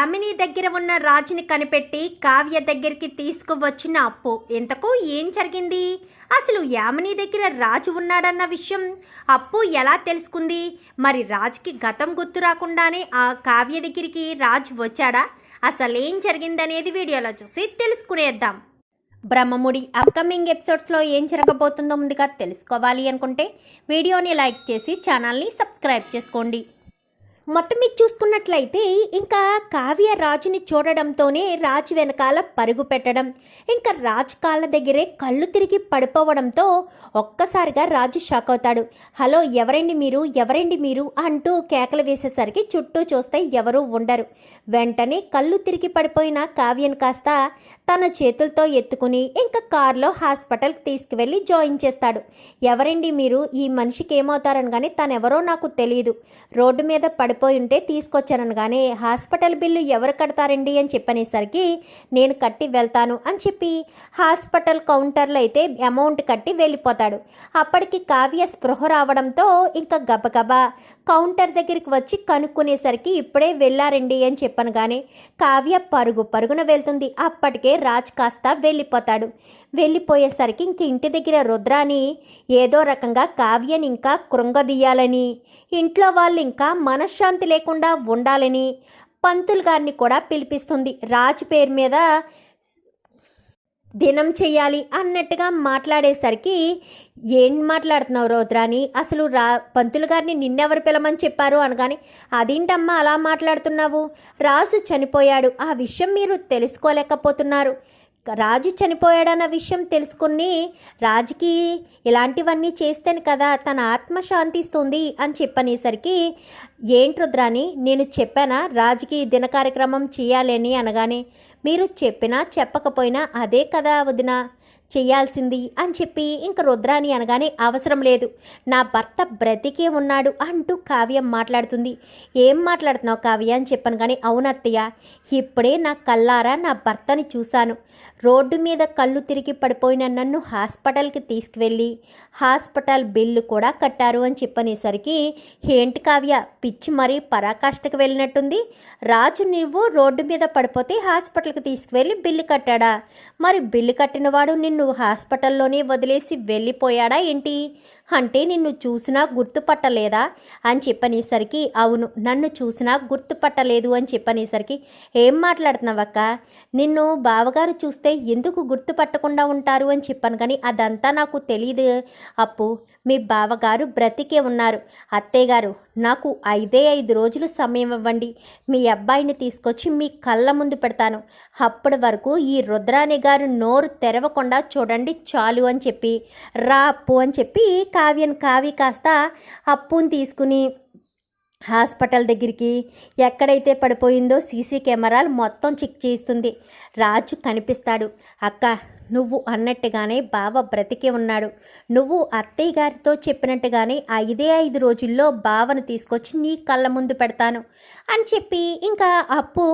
యామిని దగ్గర ఉన్న రాజుని కనిపెట్టి కావ్య దగ్గరికి తీసుకువచ్చిన అప్పు. ఇంతకు ఏం జరిగింది? అసలు యామిని దగ్గర రాజు ఉన్నాడన్న విషయం అప్పు ఎలా తెలుసుకుంది? మరి రాజుకి గతం గుర్తు రాకుండానే ఆ కావ్య దగ్గరికి రాజు వచ్చాడా? అసలేం జరిగిందనేది వీడియోలో చూసి తెలుసుకునేద్దాం. బ్రహ్మముడి అప్కమింగ్ ఎపిసోడ్స్లో ఏం జరగబోతుందో ముందుగా తెలుసుకోవాలి అనుకుంటే వీడియోని లైక్ చేసి ఛానల్ని సబ్స్క్రైబ్ చేసుకోండి. మొత్తం ఇది చూసుకున్నట్లయితే ఇంకా కావ్య రాజుని చూడడంతోనే రాజు వెనకాల పరుగు పెట్టడం ఇంకా రాజు కాళ్ళ దగ్గరే కళ్ళు తిరిగి పడిపోవడంతో ఒక్కసారిగా రాజు షాక్ అవుతాడు. హలో ఎవరండి మీరు? ఎవరండి మీరు? అంటూ కేకలు వేసేసరికి చుట్టూ చూస్తే ఎవరూ ఉండరు. వెంటనే కళ్ళు తిరిగి పడిపోయిన కావ్యను కాస్త తన చేతులతో ఎత్తుకుని ఇంకా కారులో హాస్పిటల్కి తీసుకువెళ్ళి జాయిన్ చేస్తాడు. ఎవరండి మీరు? ఈ మనిషికి ఏమవుతారని కానీ తనెవరో నాకు తెలియదు రోడ్డు మీద పడి పడిపోయి ఉంటే తీసుకొచ్చాననగానే హాస్పిటల్ బిల్లు ఎవరు కడతారండి అని చెప్పనేసరికి నేను కట్టి వెళ్తాను అని చెప్పి హాస్పిటల్ కౌంటర్లో అయితే అమౌంట్ కట్టి వెళ్ళిపోతాడు. అప్పటికి కావ్య స్పృహ రావడంతో ఇంకా గబగబా కౌంటర్ దగ్గరికి వచ్చి కనుక్కునేసరికి ఇప్పుడే వెళ్ళారండి అని చెప్పాను కానీ కావ్య పరుగు పరుగున వెళ్తుంది. అప్పటికే రాజ్ కాస్త వెళ్ళిపోతాడు. వెళ్ళిపోయేసరికి ఇంక ఇంటి దగ్గర రుద్రాని ఏదో రకంగా కావ్యని ఇంకా కృంగదీయాలని ఇంట్లో వాళ్ళు ఇంకా మనశ్శాంతి లేకుండా ఉండాలని పంతులు గారిని కూడా పిలిపిస్తుంది. రాజు పేరు మీద దినం చేయాలి అన్నట్టుగా మాట్లాడేసరికి ఏం మాట్లాడుతున్నావు రోద్రాని? అసలు రా పంతులు గారిని నిన్నెవరు పిలమని చెప్పారు అనగాని అదేంటమ్మా అలా మాట్లాడుతున్నావు? రాజు చనిపోయాడు. ఆ విషయం మీరు తెలుసుకోలేకపోతున్నారు. రాజు చనిపోయాడన్న విషయం తెలుసుకుని రాజుకి ఇలాంటివన్నీ చేస్తేనే కదా తన ఆత్మ శాంతిస్తుంది అని చెప్పనేసరికి ఏంటి రుద్రాని నేను చెప్పానా? రాజుకి దిన కార్యక్రమం చేయాలని అనగానే మీరు చెప్పినా చెప్పకపోయినా అదే కదా వదిన చేయాల్సింది అని చెప్పి ఇంక రుద్రాని అనగానే అవసరం లేదు నా భర్త బ్రతికే ఉన్నాడు అంటూ కావ్యం మాట్లాడుతుంది. ఏం మాట్లాడుతున్నావు కావ్య? అని చెప్పాను కానీ అవునత్తయ్య ఇప్పుడే నా కల్లారా నా భర్తని చూశాను. రోడ్డు మీద కళ్ళు తిరిగి పడిపోయిన నన్ను హాస్పిటల్కి తీసుకువెళ్ళి హాస్పిటల్ బిల్లు కూడా కట్టారు అని చెప్పనేసరికి ఏంటి కావ్య పిచ్చి మరీ పరాకాష్ఠకు వెళ్ళినట్టుంది. రాజు నువ్వు రోడ్డు మీద పడిపోతే హాస్పిటల్కి తీసుకువెళ్ళి బిల్లు కట్టాడా? మరి బిల్లు కట్టినవాడు నిన్ను హాస్పిటల్లోనే వదిలేసి వెళ్ళిపోయాడా ఏంటి? అంటే నిన్ను చూసినా గుర్తుపట్టలేదా? అని చెప్పనేసరికి అవును నన్ను చూసినా గుర్తుపట్టలేదు అని చెప్పనేసరికి ఏం మాట్లాడుతున్నావక్క? నిన్ను బావగారు చూస్తే ఎందుకు గుర్తుపట్టకుండా ఉంటారు అని చెప్పాను కానీ అదంతా నాకు తెలియదు అప్పు మీ బావగారు బ్రతికే ఉన్నారు. అత్తయ్యగారు నాకు ఐదే ఐదు రోజులు సమయం ఇవ్వండి. మీ అబ్బాయిని తీసుకొచ్చి మీ కళ్ళ ముందు పెడతాను. అప్పటి వరకు ఈ రుద్రాణి గారు నోరు తెరవకుండా చూడండి చాలు అని చెప్పి రా అప్పు అని చెప్పి కావ్యను కావి కాస్త అప్పుని తీసుకుని హాస్పిటల్ దగ్గరికి ఎక్కడైతే పడిపోయిందో సీసీ కెమెరాలు మొత్తం చెక్ చేస్తుంది రాజు కనిపిస్తాడు. అక్క నువ్వు అన్నట్టుగానే బావ బ్రతికే ఉన్నాడు. నువ్వు అత్తయ్య గారితో చెప్పినట్టుగానే ఐదే ఐదు రోజుల్లో బావను తీసుకొచ్చి నీ కళ్ళ ముందు పెడతాను అని చెప్పి ఇంకా అప్పు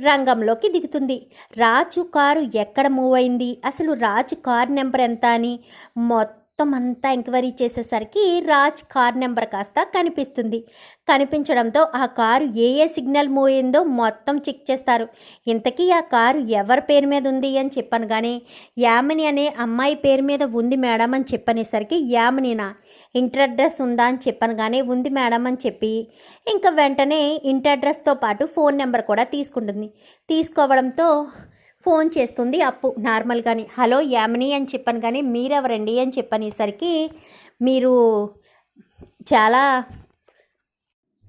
రంగంలోకి దిగుతుంది. రాజు కారు ఎక్కడ మూవ్ అయింది? అసలు రాజు కారు నెంబర్ ఎంత అని మొత్తం మొత్తం అంతా ఎంక్వైరీ చేసేసరికి రాజ్ కార్ నెంబర్ కాస్త కనిపిస్తుంది. కనిపించడంతో ఆ కారు ఏ ఏ సిగ్నల్ మూవ్ అయిందో మొత్తం చెక్ చేస్తారు. ఇంతకీ ఆ కారు ఎవరి పేరు మీద ఉంది అని చెప్పాను కానీ యామిని అనే అమ్మాయి పేరు మీద ఉంది మేడం అని చెప్పనేసరికి యామినినా? ఇంటర్ అడ్రస్ ఉందా అని చెప్పాను కానీ ఉంది మేడం అని చెప్పి ఇంకా వెంటనే ఇంటర్ అడ్రస్తో పాటు ఫోన్ నెంబర్ కూడా తీసుకుంటుంది. తీసుకోవడంతో ఫోన్ చేస్తుంది. అప్పు నార్మల్గాని హలో యామిని అని చెప్పాను కానీ మీరెవరండి? అని చెప్పనేసరికి మీరు చాలా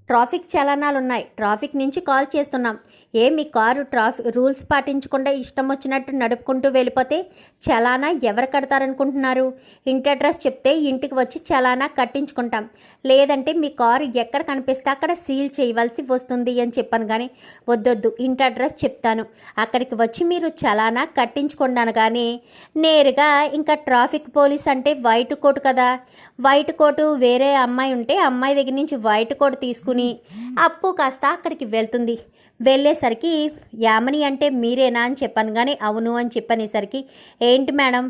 ట్రాఫిక్ చలనాలు ఉన్నాయి ట్రాఫిక్ నుంచి కాల్ చేస్తున్నాం. ఏ మీ కారు ట్రాఫిక్ రూల్స్ పాటించకుండా ఇష్టం వచ్చినట్టు నడుపుకుంటూ వెళ్ళిపోతే చలానా ఎవరు కడతారనుకుంటున్నారు? ఇంటి అడ్రస్ చెప్తే ఇంటికి వచ్చి చలానా కట్టించుకుంటాం. లేదంటే మీ కారు ఎక్కడ కనిపిస్తే అక్కడ సీల్ చేయవలసి వస్తుంది అని చెప్పాను కానీ వద్దొద్దు ఇంటి అడ్రస్ చెప్తాను. అక్కడికి వచ్చి మీరు చలానా కట్టించుకున్నాను కానీ నేరుగా ఇంకా ట్రాఫిక్ పోలీస్ అంటే వైట్ కోట్ కదా. వైట్ కోటు వేరే అమ్మాయి ఉంటే అమ్మాయి దగ్గర నుంచి వైట్ కోట్ తీసుకుని అప్పు కాస్త అక్కడికి వెళ్తుంది. వెళ్ళేసరికి యామని అంటే మీరేనా అని చెప్పాను కానీ అవును అని చెప్పనేసరికి ఏంటి మేడం?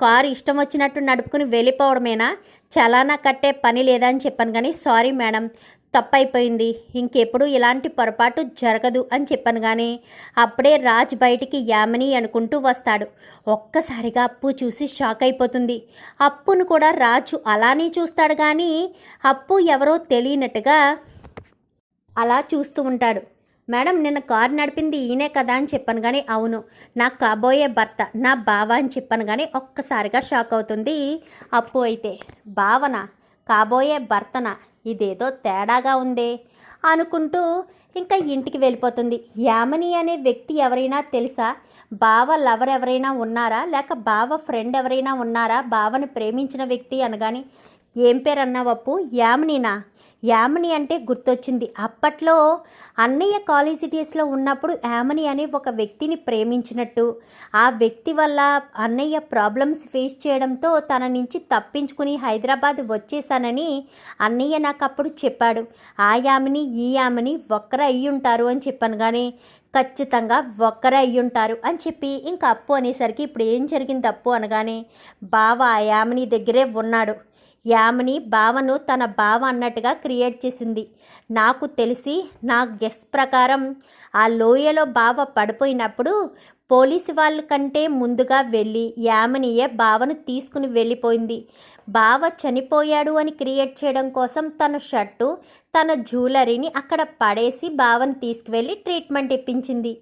కారు ఇష్టం వచ్చినట్టు నడుపుకుని వెళ్ళిపోవడమేనా? చలానా కట్టే పని లేదా అని చెప్పాను కానీ సారీ మేడం తప్పైపోయింది. ఇంకెప్పుడు ఇలాంటి పొరపాటు జరగదు అని చెప్పాను కానీ అప్పుడే రాజ్ బయటికి యామిని అనుకుంటూ వస్తాడు. ఒక్కసారిగా అప్పు చూసి షాక్ అయిపోతుంది. అప్పును కూడా రాజు అలానే చూస్తాడు కానీ అప్పు ఎవరో తెలియనట్టుగా అలా చూస్తూ ఉంటాడు. మేడం నిన్న కారు నడిపింది ఈయనే కదా అని చెప్పాను కానీ అవును. నా కాబోయే భర్త నా బావ అని చెప్పాను కానీ ఒక్కసారిగా షాక్ అవుతుంది. అప్పు అయితే భావన కాబోయే భర్తన ఇదేదో తేడాగా ఉంది అనుకుంటూ ఇంకా ఇంటికి వెళ్ళిపోతుంది. యామిని అనే వ్యక్తి ఎవరైనా తెలుసా? బావ లవర్ ఎవరైనా ఉన్నారా? లేక బావ ఫ్రెండ్ ఎవరైనా ఉన్నారా? బావని ప్రేమించిన వ్యక్తి అనగాని ఏం పేరు అన్నావప్పు యామినినా? యామిని అంటే గుర్తొచ్చింది. అప్పట్లో అన్నయ్య కాలేజీ డేస్లో ఉన్నప్పుడు యామిని అనే ఒక వ్యక్తిని ప్రేమించినట్టు ఆ వ్యక్తి వల్ల అన్నయ్య ప్రాబ్లమ్స్ ఫేస్ చేయడంతో తన నుంచి తప్పించుకుని హైదరాబాద్ వచ్చేసానని అన్నయ్య నాకు అప్పుడు చెప్పాడు. ఆ యామిని ఈ యామిని ఒక్కరు అయ్యి ఉంటారు అని చెప్పాను కానీ ఖచ్చితంగా ఒక్కరే అయ్యి ఉంటారు అని చెప్పి ఇంకా అప్పు అనేసరికి ఇప్పుడు ఏం జరిగింది అప్పు అనగానే బావ ఆ యామిని దగ్గరే ఉన్నాడు. యామిని బావను తన బావ అన్నట్టుగా క్రియేట్ చేసింది. నాకు తెలిసి నా గెస్ ప్రకారం ఆ లోయలో బావ పడిపోయినప్పుడు పోలీసు వాళ్ళ కంటే ముందుగా వెళ్ళి యామినియే బావను తీసుకుని వెళ్ళిపోయింది. బావ చనిపోయాడు అని క్రియేట్ చేయడం కోసం తన షర్టు తన జ్యువెలరీని అక్కడ పడేసి బావను తీసుకువెళ్ళి ట్రీట్మెంట్ ఇప్పించింది.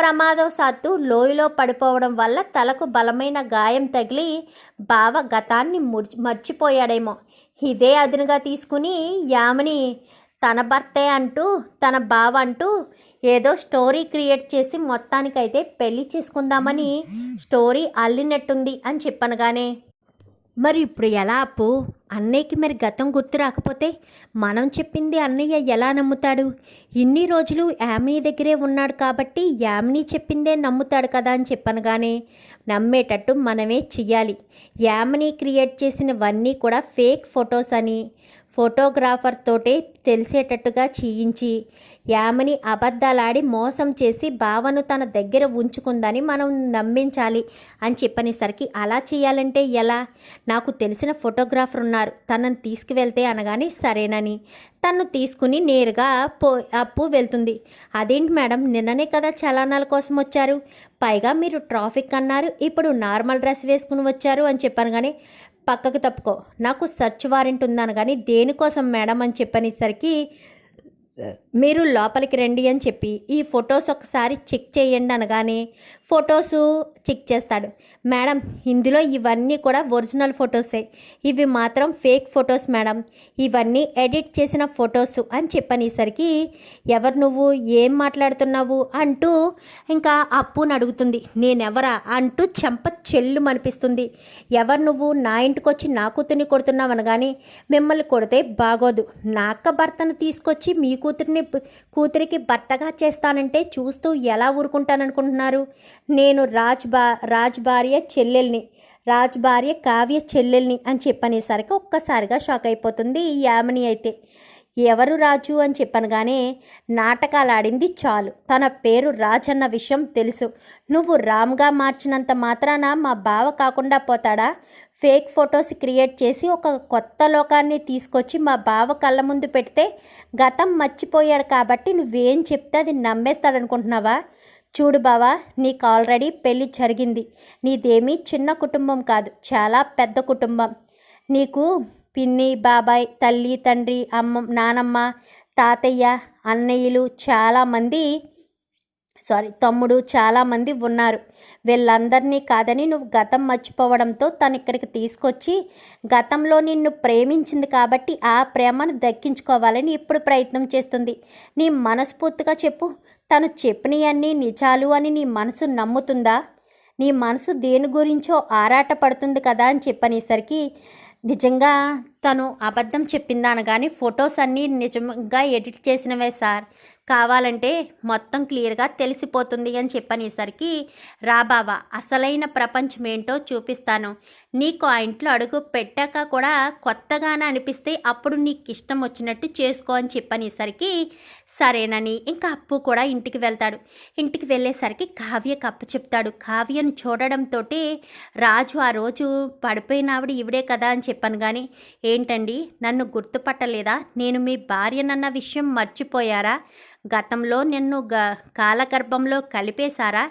ప్రమాదవశాత్తు లోయలో పడిపోవడం వల్ల తలకు బలమైన గాయం తగిలి బావ గతాన్ని ముర్చి మర్చిపోయాడేమో. ఇదే అదునుగా తీసుకుని యామిని తన భర్తే అంటూ తన బావ అంటూ ఏదో స్టోరీ క్రియేట్ చేసి మొత్తానికైతే పెళ్ళి చేసుకుందామని స్టోరీ అల్లినట్టుంది అని చెప్పనగానే మరి ఇప్పుడు ఎలా అప్పు? అన్నయ్యకి మరి గతం గుర్తు రాకపోతే మనం చెప్పింది అన్నయ్య ఎలా నమ్ముతాడు? ఇన్ని రోజులు యామిని దగ్గరే ఉన్నాడు కాబట్టి యామిని చెప్పిందే నమ్ముతాడు కదా అని చెప్పనగానే నమ్మేటట్టు మనమే చెయ్యాలి. యామిని క్రియేట్ చేసినవన్నీ కూడా ఫేక్ ఫొటోస్ అని. ఫోటోగ్రాఫర్ తోటే తెలిసేటట్టుగా చేయించి యామని అబద్ధాలాడి మోసం చేసి భావను తన దగ్గర ఉంచుకుందని మనం నమ్మించాలి అని చెప్పనేసరికి అలా చేయాలంటే ఎలా? నాకు తెలిసిన ఫోటోగ్రాఫర్ ఉన్నారు తనను తీసుకువెళ్తే అనగానే సరేనని. తను తీసుకుని నేరుగా పో అప్పు వెళ్తుంది. అదేంటి మేడం నిన్ననే కదా చలానాల కోసం వచ్చారు. పైగా మీరు ట్రాఫిక్ అన్నారు ఇప్పుడు నార్మల్ డ్రెస్ వేసుకుని వచ్చారు అని చెప్పాను కానీ పక్కకు తప్పుకో. నాకు సర్చ్ వారెంట్ ఉందని కానీ దేనికోసం మేడం అని చెప్పనేసరికి మీరు లోపలికి రండి అని చెప్పి ఈ ఫొటోస్ ఒకసారి చెక్ చేయండి అనగానే ఫొటోస్ చెక్ చేస్తాడు. మేడం ఇందులో ఇవన్నీ కూడా ఒరిజినల్ ఫొటోసే. ఇవి మాత్రం ఫేక్ ఫొటోస్ మేడం. ఇవన్నీ ఎడిట్ చేసిన ఫొటోస్ అని చెప్పనేసరికి ఎవరు నువ్వు? ఏం మాట్లాడుతున్నావు? అంటూ ఇంకా అప్పుని అడుగుతుంది. నేనెవరా? అంటూ చెంప చెల్లు అనిపిస్తుంది ఎవరు నువ్వు? నా ఇంటికి వచ్చి నా కూతుర్ని కొడుతున్నావు అనగానే మిమ్మల్ని కొడితే బాగోదు. నా అక్క భర్తను తీసుకొచ్చి మీకు కూతురిని కూతురికి భర్తగా చేస్తానంటే చూస్తూ ఎలా ఊరుకుంటాననుకుంటున్నారు? నేను రాజ్ బా రాజ్ భార్య చెల్లెల్ని రాజ్ భార్య కావ్య చెల్లెల్ని అని చెప్పనేసరికి ఒక్కసారిగా షాక్ అయిపోతుంది ఈ యామిని అయితే. ఎవరు రాజు అని చెప్పనగానే నాటకాలు ఆడింది చాలు. తన పేరు రాజన్న అన్న విషయం తెలుసు. నువ్వు రామ్గా మార్చినంత మాత్రాన మా బావ కాకుండా పోతాడా? ఫేక్ ఫొటోస్ క్రియేట్ చేసి ఒక కొత్త లోకాన్ని తీసుకొచ్చి మా బావ కళ్ళ ముందు పెడితే గతం మర్చిపోయాడు కాబట్టి నువ్వేం చెప్తే అది నమ్మేస్తాడనుకుంటున్నావా? చూడు బావా నీకు ఆల్రెడీ పెళ్ళి జరిగింది. నీదేమీ చిన్న కుటుంబం కాదు చాలా పెద్ద కుటుంబం. నీకు పిన్ని బాబాయ్ తల్లి తండ్రి అమ్మ నానమ్మ తాతయ్య అన్నయ్యలు చాలామంది సారీ తమ్ముడు చాలామంది ఉన్నారు. వీళ్ళందరినీ కాదని నువ్వు గతం మర్చిపోవడంతో తను ఇక్కడికి తీసుకొచ్చి గతంలో నిన్ను ప్రేమించింది కాబట్టి ఆ ప్రేమను దక్కించుకోవాలని ఇప్పుడు ప్రయత్నం చేస్తుంది. నీ మనస్ఫూర్తిగా చెప్పు. తను చెప్పినవన్నీ నిజాలు అని నీ మనసు నమ్ముతుందా? నీ మనసు దేని గురించో ఆరాట పడుతుంది కదా అని చెప్పనేసరికి నిజంగా తను అబద్ధం చెప్పిందానగాని ఫొటోస్ అన్నీ నిజంగా ఎడిట్ చేసినవే సార్. కావాలంటే మొత్తం క్లియర్గా తెలిసిపోతుంది అని చెప్పనేసరికి రా బావా అసలైన ప్రపంచం ఏంటో చూపిస్తాను. నీకు ఆ ఇంట్లో అడుగు పెట్టాక కూడా కొత్తగానే అనిపిస్తే అప్పుడు నీకు ఇష్టం వచ్చినట్టు చేసుకో అని చెప్పనేసరికి సరేనని ఇంకా అప్పు కూడా ఇంటికి వెళ్తాడు. ఇంటికి వెళ్ళేసరికి కావ్య అప్పు చెప్తాడు. కావ్యను చూడడంతో రాజు ఆ రోజు పడిపోయిన ఆవిడ ఇవిడే కదా అని చెప్పాను కానీ ఏంటండి? నన్ను గుర్తుపట్టలేదా? నేను మీ భార్యనన్న విషయం మర్చిపోయారా? గతంలో నిన్ను గ కాలగర్భంలో కలిపేశారా?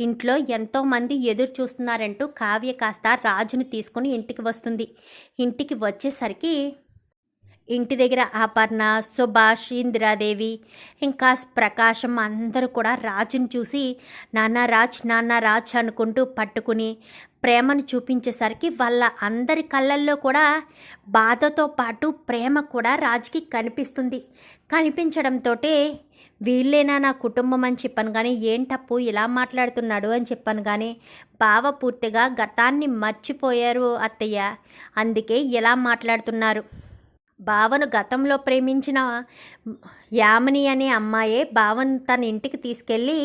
ఇంట్లో ఎంతోమంది ఎదురు చూస్తున్నారంటూ కావ్య కాస్త రాజును తీసుకుని ఇంటికి వస్తుంది. ఇంటికి వచ్చేసరికి ఇంటి దగ్గర అపర్ణ సుభాష్ ఇందిరాదేవి ఇంకా ప్రకాశం అందరూ కూడా రాజుని చూసి నాన్న రాజ్ నాన్న రాజ్ అనుకుంటూ పట్టుకుని ప్రేమను చూపించేసరికి వాళ్ళ అందరి కళ్ళల్లో కూడా బాధతో పాటు ప్రేమ కూడా రాజుకి కనిపిస్తుంది. కనిపించడంతో వీళ్ళేనా నా కుటుంబం అని చెప్పాను కానీ ఏంటప్పు ఇలా మాట్లాడుతున్నాడు అని చెప్పాను కానీ బావ పూర్తిగా గతాన్ని మర్చిపోయారు అత్తయ్య. అందుకే ఇలా మాట్లాడుతున్నారు. బావను గతంలో ప్రేమించిన యామిని అనే అమ్మాయే బావను తన ఇంటికి తీసుకెళ్ళి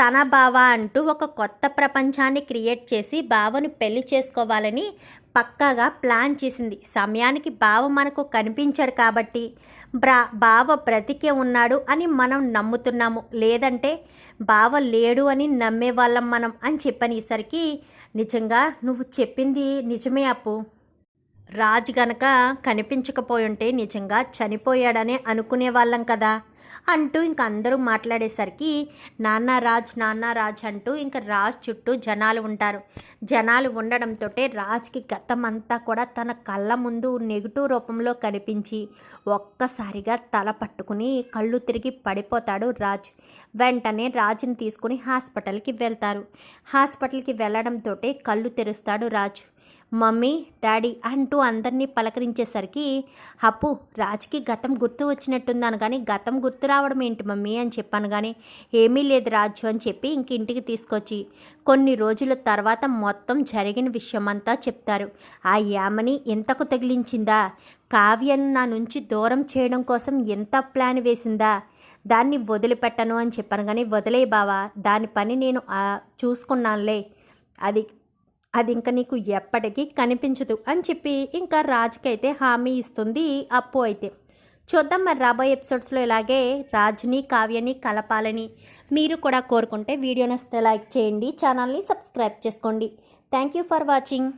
తన బావ అంటూ ఒక కొత్త ప్రపంచాన్ని క్రియేట్ చేసి బావను పెళ్ళి చేసుకోవాలని పక్కాగా ప్లాన్ చేసింది. సమయానికి బావ మనకు కనిపించాడు కాబట్టి బ్రా బావ బ్రతికే ఉన్నాడు అని మనం నమ్ముతున్నాము. లేదంటే బావ లేడు అని నమ్మేవాళ్ళం మనం అని చెప్పనేసరికి నిజంగా నువ్వు చెప్పింది నిజమే అప్పు. రాజు గనక కనిపించకపోయుంటే నిజంగా చనిపోయాడనే అనుకునే వాళ్ళం కదా. అంటూ ఇంక అందరూ మాట్లాడేసరికి నాన్న రాజ్ నాన్న రాజ్ అంటూ ఇంకా రాజ్ చుట్టూ జనాలు ఉంటారు. జనాలు ఉండడంతో రాజ్కి గతం అంతా కూడా తన కళ్ళ ముందు నెగిటివ్ రూపంలో కనిపించి ఒక్కసారిగా తల పట్టుకుని కళ్ళు తిరిగి పడిపోతాడు రాజ్. వెంటనే రాజుని తీసుకుని హాస్పిటల్కి వెళ్తారు. హాస్పిటల్కి వెళ్ళడంతో కళ్ళు తెరుస్తాడు రాజు. మమ్మీ డాడీ అంటూ అందరినీ పలకరించేసరికి అప్పు రాజుకి గతం గుర్తు వచ్చినట్టున్నాను కానీ గతం గుర్తు రావడం ఏంటి మమ్మీ? అని చెప్పాను కానీ ఏమీ లేదు రాజు అని చెప్పి ఇంక ఇంటికి తీసుకొచ్చి కొన్ని రోజుల తర్వాత మొత్తం జరిగిన విషయమంతా చెప్తారు. ఆ యామని ఎంతకు తగిలించిందా? కావ్యను నా నుంచి దూరం చేయడం కోసం ఎంత ప్లాన్ వేసిందా? దాన్ని వదిలిపెట్టను అని చెప్పాను కానీ వదిలే బావా దాని పని నేను చూసుకున్నానులే. అది అది ఇంకా నీకు ఎప్పటికీ కనిపించదు అని చెప్పి ఇంకా రాజుకైతే హామీ ఇస్తుంది అప్పు అయితే. చూద్దాం మరి రాబోయే ఎపిసోడ్స్లో ఇలాగే రాజుని కావ్యని కలపాలని మీరు కూడా కోరుకుంటే వీడియో నస్తే లైక్ చేయండి ఛానల్ని సబ్స్క్రైబ్ చేసుకోండి. Thank you for watching.